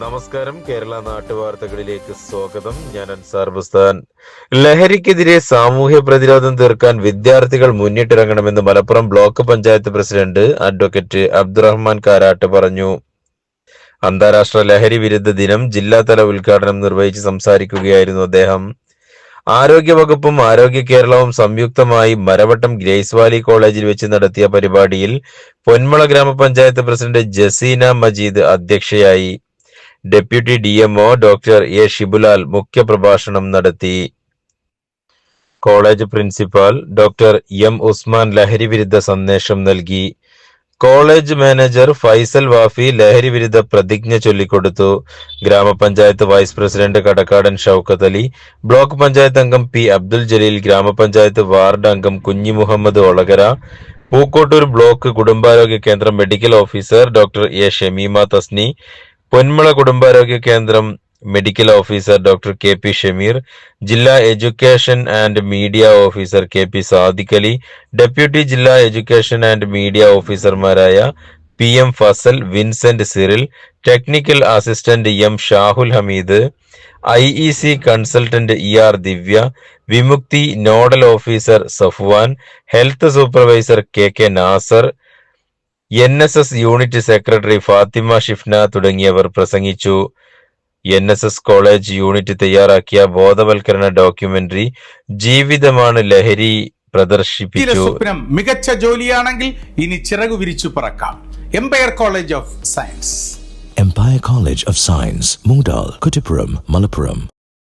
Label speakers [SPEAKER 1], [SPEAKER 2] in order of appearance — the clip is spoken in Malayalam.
[SPEAKER 1] നമസ്കാരം. കേരള നാട്ടുവാർത്തകളിലേക്ക് സ്വാഗതം. ഞാൻ അൻസാർ ബുസ്താൻ. ലഹരിക്കെതിരെ സാമൂഹ്യ പ്രതിരോധം തീർക്കാൻ വിദ്യാർത്ഥികൾ മുന്നിട്ടിറങ്ങണമെന്ന് Malappuram block panchayat president advocate Abdurahman Karat പറഞ്ഞു. അന്താരാഷ്ട്ര ലഹരി വിരുദ്ധ ദിനം ജില്ലാതല ഉദ്ഘാടനം നിർവഹിച്ച് സംസാരിക്കുകയായിരുന്നു അദ്ദേഹം. ആരോഗ്യവകുപ്പും ആരോഗ്യ കേരളവും സംയുക്തമായി മരവട്ടം ഗ്രേസ് വാലി കോളേജിൽ വെച്ച് നടത്തിയ പരിപാടിയിൽ പൊന്മുള ഗ്രാമപഞ്ചായത്ത് പ്രസിഡന്റ് ജസീന മജീദ് അധ്യക്ഷയായി. Deputy D M O doctor A Shibulal മുഖ്യപ്രഭാഷണം നടത്തി. College principal doctor M Usman ലഹരി വിരുദ്ധ സന്ദേശം നൽകി. കോളേജ് മാനേജർ ഫൈസൽ വാഫി ലഹരി വിരുദ്ധ പ്രതിജ്ഞ ചൊല്ലിക്കൊടുത്തു. ഗ്രാമപഞ്ചായത്ത് vice president Kadakkadan Shoukath Ali block panchayat അംഗം പി അബ്ദുൽ ജലീൽ ഗ്രാമപഞ്ചായത്ത് വാർഡ് അംഗം കുഞ്ഞി മുഹമ്മദ് ഒളകര പൂക്കോട്ടൂർ ബ്ലോക്ക് കുടുംബാരോഗ്യ കേന്ദ്രം medical officer doctor A Shameema Thasni Ponmula കുടുംബാരോഗ്യ കേന്ദ്രം medical officer doctor K P Shameer ജില്ലാ education and media officer K P Sadiq Ali deputy ജില്ലാ എഡ്യൂക്കേഷൻ ആൻഡ് മീഡിയ ഓഫീസർമാരായ P M Fasal Vincent Cyril technical assistant M Shahul Hameed I E C consultant E R Divya Vimukthi nodal officer Safwan health supervisor K K Nasar N S S unit secretary Fathima Shifna തുടങ്ങിയവർ പ്രസംഗിച്ചു. N S S college unit തയ്യാറാക്കിയ ബോധവൽക്കരണ ഡോക്യുമെന്ററി ജീവിതമാണ് ലഹരി പ്രദർശിപ്പിച്ചു.
[SPEAKER 2] സ്വപ്നം മികച്ച ജോലിയാണെങ്കിൽ ഇനി ചിറകു വിരിച്ചു പറക്കാം. Empire college of science
[SPEAKER 3] empire college of science Mudal, Kuttippuram Malappuram.